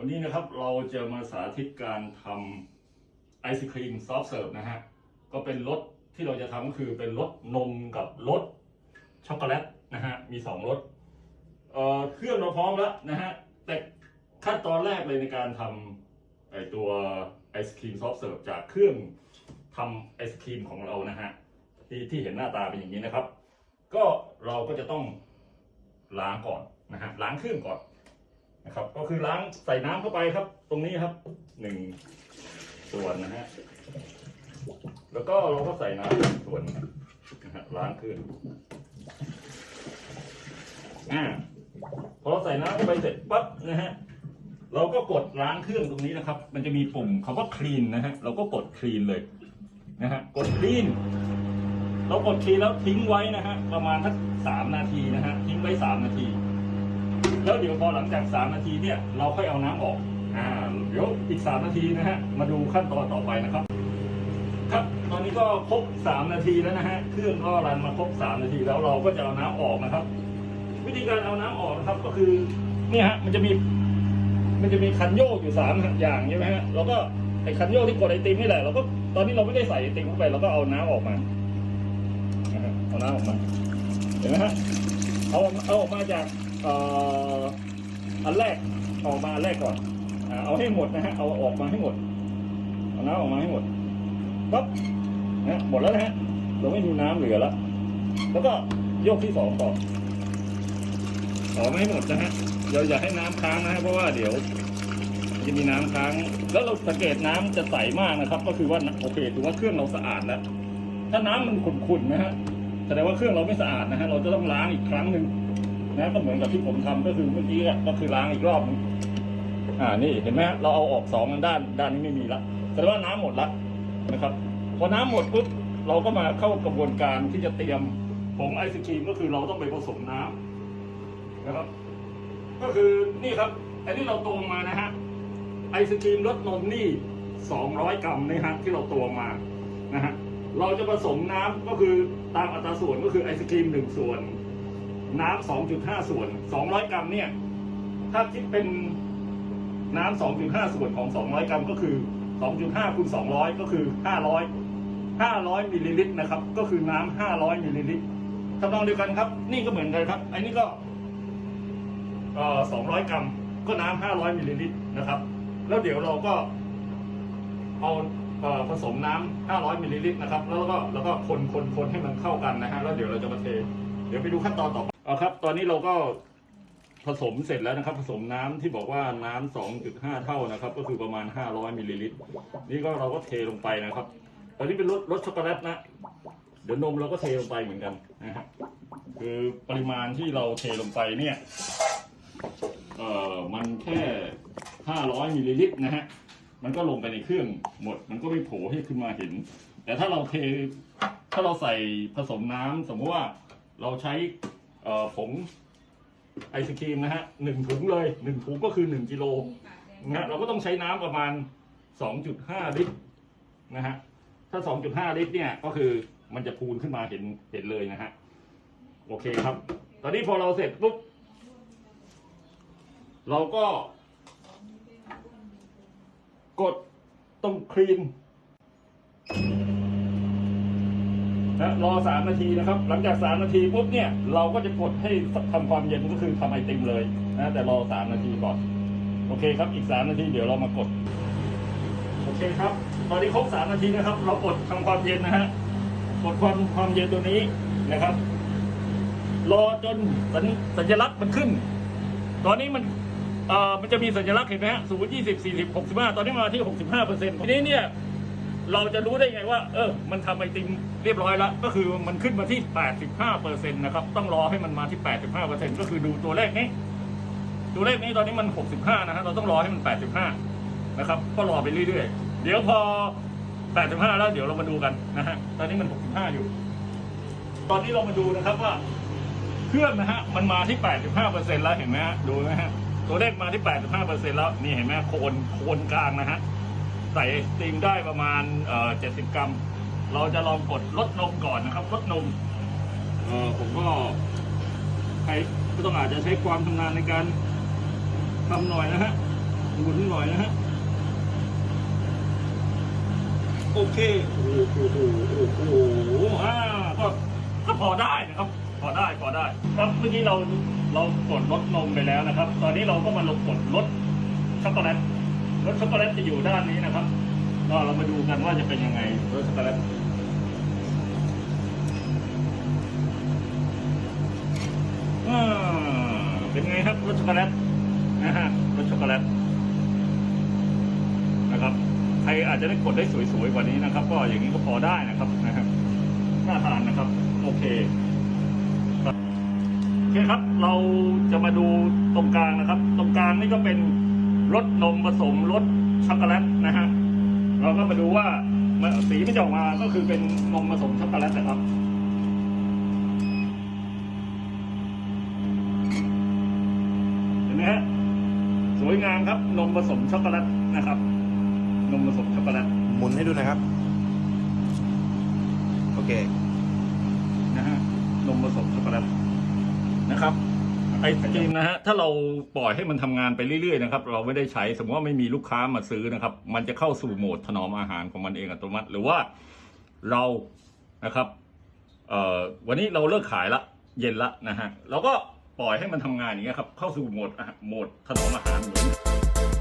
วันนี้นะครับเราจะมาสาธิตการทำไอศครีมซอฟต์เสิร์ฟนะฮะ ก็เป็นรสที่เราจะทำก็คือเป็นรสนมกับรสช็อกโกแลตนะฮะ มีสองรสเอ่อเครื่องเราพร้อมแล้วนะฮะ แต่ขั้นตอนแรกเลยในการทำไอตัวไอศครีมซอฟต์เสิร์ฟจากเครื่องทำไอศครีมของเรานะฮะ ที่ที่เห็นหน้าตาเป็นอย่างนี้นะครับ ก็เราก็จะต้องล้างก่อนนะฮะล้างเครื่องก่อน นะครับ ก็คือล้างใส่น้ำเข้าไปครับ ตรงนี้ครับหนึ่งส่วนนะฮะแล้วก็เราก็ใส่น้ำส่วนนะฮะล้างขึ้นอ่าพอเราใส่น้ำเข้าไปเสร็จปั๊บนะฮะเราก็กดล้างเครื่องตรงนี้นะครับ มันจะมีปุ่มคำว่าคลีนนะฮะ เราก็กดคลีนเลยนะฮะ กดคลีน เรากดคลีนแล้วทิ้งไว้นะฮะ ประมาณสักสามนาทีนะฮะ ทิ้งไว้สามนาที แล้วเดี๋ยวพอหลังจาก 3 นาทีเนี่ยเราค่อยเอาน้ำออกอ่าเดี๋ยวอีก 3 นาทีนะฮะมาดูขั้นตอนต่อไปนะครับ ครับตอนนี้ก็ครบ 3 นาทีแล้วนะฮะเครื่องก็รันมาครบ 3 นาทีแล้วเราก็จะเอาน้ำออกนะครับ วิธีการเอาน้ำออกนะครับก็คือเนี่ยฮะมันจะมี มันจะมีคันโยกอยู่สามอย่างใช่ไหมฮะเราก็ไอ้คันโยกที่กดไอติมนี่แหละเราก็ตอนนี้เราไม่ได้ใส่ไอติมเข้าไปเราก็เอาน้ำออกมาเอาน้ำออกมาเห็นไหมฮะเอาเอาออกมาจาก อันแรกออกมาอันแรกก่อนเอาให้หมดนะฮะเอาออกมาให้หมดเอาน้ำออกมาให้หมดปั๊บนะหมดแล้วนะฮะเราไม่มีน้ำเหลือแล้วแล้วก็โยกที่สองต่อออกมาให้หมดนะฮะเราอย่าให้น้ำค้างนะฮะเพราะว่าเดี๋ยวจะมีน้ำค้าง แล้วเราสังเกตน้ำจะใสมากนะครับ ก็คือว่าโอเคถือว่าเครื่องเราสะอาดแล้ว ถ้าน้ำมันขุ่นๆนะฮะแสดงว่าเครื่องเราไม่สะอาดนะฮะเราจะต้องล้างอีกครั้งหนึ่ง นะก็เหมือนกับที่ผมทำก็คือเมื่อกี้ก็คือล้างอีกรอบนึงอ่านี่เห็นไหมเราเอาออกสองด้านด้านนี้ไม่มีละแสดงว่าน้ำหมดละนะครับ พอน้ำหมดปุ๊บเราก็มาเข้ากระบวนการที่จะเตรียมผงไอศครีมก็คือเราต้องไปผสมน้ำนะครับ ก็คือนี่ครับอันนี้เราตวงมานะฮะไอศครีมรสนมนี่200กรัมนะฮะที่เราตวงมานะฮะเราจะผสมน้ำก็คือตามอัตราส่วนก็คือไอศครีมหนึ่งส่วน น้ำ2.5 ส่วน 200 กรัมเนี่ย ถ้าคิดเป็นน้ำ2.5 ส่วนของ 200 กรัมก็คือ 2.5คูณ200 ก็คือ 500 500มิลลิลิตรนะครับ ก็คือน้ำ500มิลลิลิตรทำนองเดียวกันครับ นี่ก็เหมือนกันครับ อันนี้ก็เอ่อ200กรัม ก็น้ำ500มิลลิลิตรนะครับ แล้วเดี๋ยวเราก็เอาผสมน้ำ500มิลลิลิตรนะครับ แล้วก็แล้วก็คนคนคนให้มันเข้ากันนะฮะ แล้วเดี๋ยวเราจะมาเท เดี๋ยวไปดูขั้นตอนต่อไปเอาครับ ตอนนี้เราก็ผสมเสร็จแล้วนะครับ ผสมน้ำที่บอกว่าน้ำ2.5 เท่านะครับ ก็คือประมาณ 500มิลลิลิตรนี่ก็เราก็เทลงไปนะครับ ตอนนี้เป็นรสรสช็อกโกแลตนะเดี๋ยวนมเราก็เทลงไปเหมือนกันนะฮะคือปริมาณที่เราเทลงไปเนี่ยเอ่อมันแค่ 500มิลลิลิตรนะฮะมันก็ลงไปในเครื่องหมด มันก็ไม่โผล่ให้ขึ้นมาเห็น แต่ถ้าเราเทถ้าเราใส่ผสมน้ำสมมติว่า เราใช้เอ่อผงไอศครีมนะฮะหนึ่งถุงเลยหนึ่งถุงก็คือหนึ่งกิโลนะฮะเราก็ต้องใช้น้ำประมาณ2.5ลิตรนะฮะถ้า2.5ลิตรเนี่ยก็คือมันจะพูนขึ้นมาเห็นเห็นเลยนะฮะโอเคครับ ตอนนี้พอเราเสร็จปุ๊บเราก็ กดตรงครีม นะรอสามนาทีนะครับ หลังจากสามนาทีปุ๊บเนี่ยเราก็จะกดให้ทำความเย็นก็คือทำไอติมเลยนะแต่รอสามนาทีก่อนโอเคครับอีกสามนาทีเดี๋ยวเรามากดโอเคครับ ตอนนี้ครบสามนาทีนะครับ เรากดทำความเย็นนะฮะกดความความเย็นตัวนี้นะครับ รอจนสัญสัญลักษณ์มันขึ้น ตอนนี้มันเอ่อมันจะมีสัญลักษณ์เห็นไหมฮะศูนย์ยี่สิบสี่สิบหกสิบห้าตอนนี้มาที่หกสิบห้าเปอร์เซ็นต์ทีนี้เนี่ย เราจะรู้ได้ไงว่า เออ มันทำไอติมเรียบร้อยแล้ว ก็คือมันขึ้นมาที่ 85เปอร์เซ็นต์นะครับ ต้องรอให้มันมาที่ 85เปอร์เซ็นต์ก็คือดูตัวเลขนี้ ตัวเลขนี้ตอนนี้มัน 65 นะฮะ เราต้องรอให้มัน 85 นะครับ ก็รอไปเรื่อยๆ เดี๋ยวพอ 85 แล้วเดี๋ยวเรามาดูกันนะฮะ ตอนนี้มัน 65 อยู่ ตอนนี้เรามาดูนะครับว่า เครื่องนะฮะ มันมาที่ 85เปอร์เซ็นต์แล้วเห็นไหมฮะ ดูไหมฮะ ตัวเลขมาที่ 85เปอร์เซ็นต์แล้ว นี่เห็นไหมโคน โคนกลางนะฮะ ใส่ไอติมได้ประมาณเอ่อ70กรัม เราจะลองกดลดนมก่อนนะครับลดนมเออผมก็ใครก็ต้องอาจจะใช้ความชำนาญในการทำหน่อยนะฮะดูนะฮะโอเคโอ้โหโอ้โหโอ้โหอ่าก็ก็พอได้นะครับพอได้พอได้ ครับเมื่อกี้เราเรากดลดนมไปแล้วนะครับ ตอนนี้เราก็มาลงกดลดช็อกโกแลต รสช็อกโกแลตจะอยู่ด้านนี้นะครับก็เรามาดูกันว่าจะเป็นยังไงรสช็อกโกแลตเป็นไงครับรสช็อกโกแลตนะฮะรสช็อกโกแลตนะครับใครอาจจะได้กดได้สวยๆกว่านี้นะครับ ก็อย่างนี้ก็พอได้นะครับนะครับน่าทานนะครับ โอเคโอเคครับ เราจะมาดูตรงกลางนะครับ ตรงกลางนี่ก็เป็น รสนมผสมรสช็อกโกแลตนะฮะเราก็มาดูว่ามันสีมันจะออกมาก็คือเป็นนมผสมช็อกโกแลตนะครับเห็นไหมฮะสวยงามครับ นมผสมช็อกโกแลตนะครับ นมผสมช็อกโกแลตหมุนให้ดูหนะครับ โอเคนะฮะนมผสมช็อกโกแลตนะครับ ไอศครีมนะฮะถ้าเราปล่อยให้มันทำงานไปเรื่อยๆนะครับเราไม่ได้ใช้สมมติว่าไม่มีลูกค้ามาซื้อนะครับ มันจะเข้าสู่โหมดถนอมอาหารของมันเองอัตโนมัติ หรือว่าเรานะครับเอ่อวันนี้เราเลิกขายละเย็นละนะฮะเราก็ปล่อยให้มันทำงานอย่างเงี้ยครับเข้าสู่โหมดโหมดถนอมอาหารเหมือน